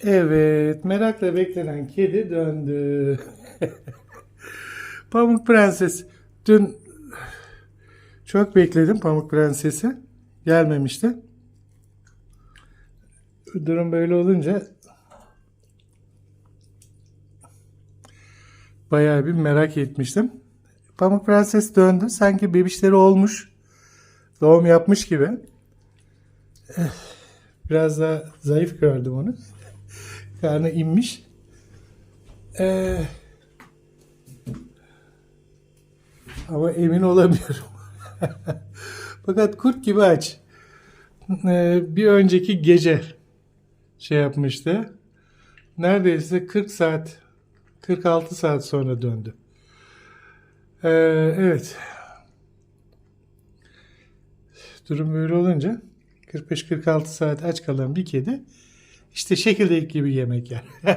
Evet, merakla beklenen kedi döndü. Pamuk Prenses. Dün çok bekledim Pamuk Prenses'i. Gelmemişti. Durum böyle olunca bayağı bir merak etmiştim. Pamuk Prenses döndü. Sanki bebişleri olmuş. Doğum yapmış gibi. Eh, Biraz daha zayıf gördüm onu. Karnı inmiş. Ee, ama emin olamıyorum. Fakat kurt gibi aç. Ee, bir önceki gece şey yapmıştı. Neredeyse 40 saat 46 saat sonra döndü. Ee, evet. Durum böyle olunca 45-46 saat aç kalan bir kedi işte şekildeki gibi yemek yer.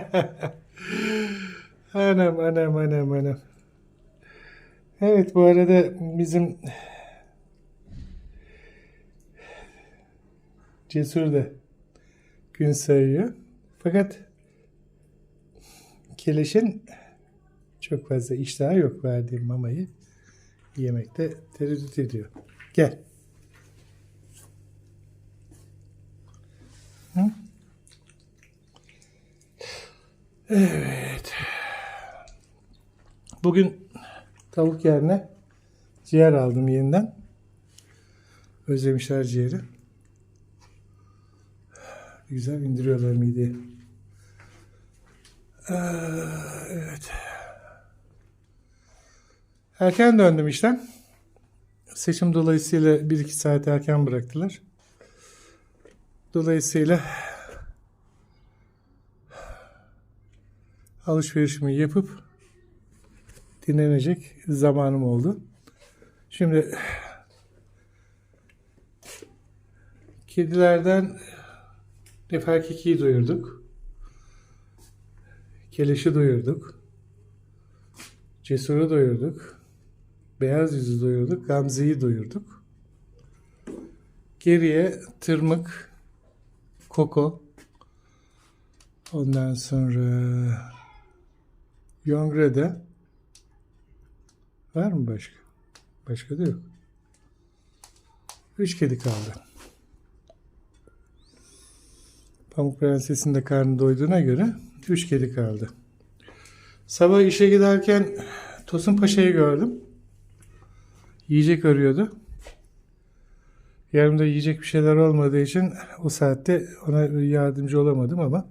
anam anam anam anam. Evet bu arada bizim Cesur da gün sayıyor. Fakat Keleş'in çok fazla iştahı yok verdiğim mamayı yemekte tereddüt ediyor. Gel. Hı? Evet. Bugün tavuk yerine ciğer aldım yeniden. Özlemişler ciğeri. Güzel indiriyorlar mideye. Ee, evet. Erken döndüm işten. Seçim dolayısıyla 1-2 saat erken bıraktılar. Dolayısıyla alışverişimi yapıp dinlenecek zamanım oldu. Şimdi kedilerden Neferkeki'yi doyurduk. Keleşi doyurduk. Cesur'u doyurduk. Beyaz yüzü doyurduk. Gamze'yi doyurduk. Geriye tırmık, koko, ondan sonra Yongre'de var mı başka? Başka da yok. Üç kedi kaldı. Pamuk Prenses'in de karnı doyduğuna göre üç kedi kaldı. Sabah işe giderken Tosun Paşa'yı gördüm. Yiyecek arıyordu. Yanımda yiyecek bir şeyler olmadığı için o saatte ona yardımcı olamadım ama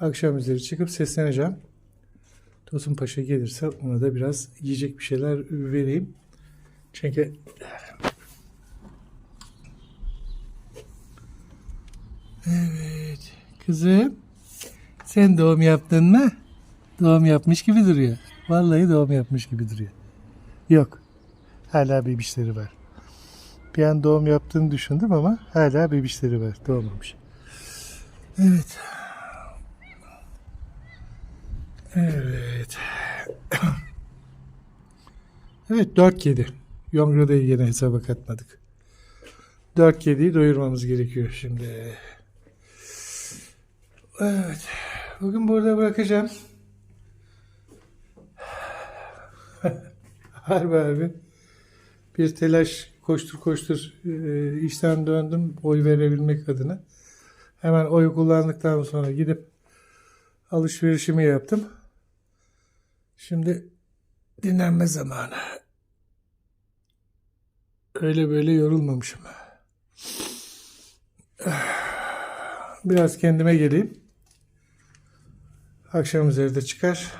akşam üzeri çıkıp sesleneceğim. Tosun Paşa gelirse ona da biraz yiyecek bir şeyler vereyim. Çünkü Evet. Kızım sen doğum yaptın mı? Doğum yapmış gibi duruyor. Vallahi doğum yapmış gibi duruyor. Yok. Hala bebişleri var. Bir an doğum yaptığını düşündüm ama hala bebişleri var. Doğmamış. Evet. Evet. Evet 4 kedi. Yongrada'yı yine hesaba katmadık. 4 kediyi doyurmamız gerekiyor şimdi. Evet. Bugün burada bırakacağım. harbi harbi. Bir telaş koştur koştur e, işten döndüm oy verebilmek adına. Hemen oy kullandıktan sonra gidip alışverişimi yaptım. Şimdi dinlenme zamanı. Öyle böyle yorulmamışım. Biraz kendime geleyim. Akşam üzeri de çıkar.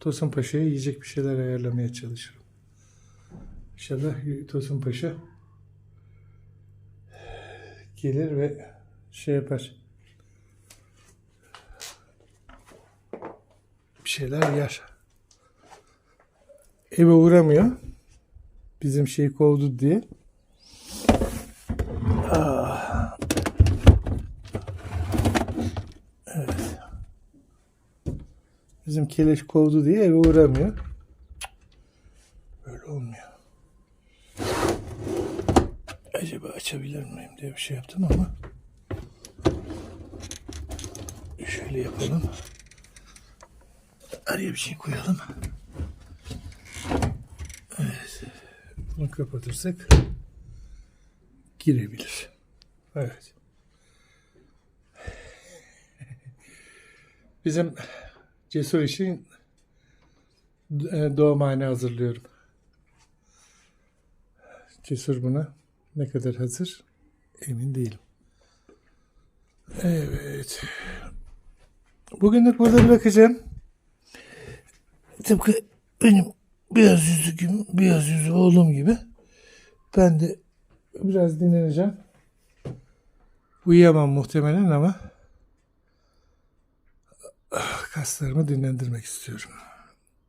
Tosun Paşa'ya yiyecek bir şeyler ayarlamaya çalışırım. İnşallah Tosun Paşa gelir ve şey yapar. Bir şeyler yer. Eve uğramıyor. Bizim şeyi kovdu diye. Ah. Evet. Bizim keleş kovdu diye eve uğramıyor. Böyle olmuyor. Acaba açabilir miyim diye bir şey yaptım ama Şöyle yapalım. Araya bir şey koyalım. Evet. Bunu kapatırsak girebilir. Evet. Bizim cesur için e, doğumhane hazırlıyorum. Cesur buna ne kadar hazır emin değilim. Evet. Bugünlük burada bırakacağım. Tıpkı benim beyaz yüzlü gibi, beyaz yüzlü oğlum gibi. Ben de biraz dinleneceğim. Uyuyamam muhtemelen ama kaslarımı dinlendirmek istiyorum.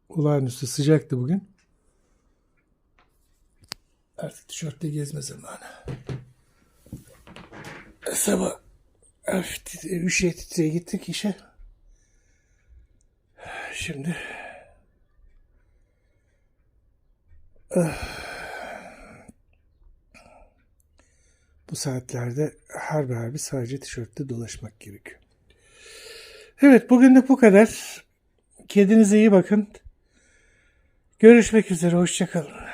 Olağanüstü sıcaktı bugün. Artık tişörtle gezme zamanı. Sabah hafif titre, üşüye titreye gittik işe. Şimdi Ah. bu saatlerde harbi harbi sadece tişörtle dolaşmak gerekiyor. Evet bugünlük bu kadar. Kendinize iyi bakın. Görüşmek üzere. Hoşçakalın.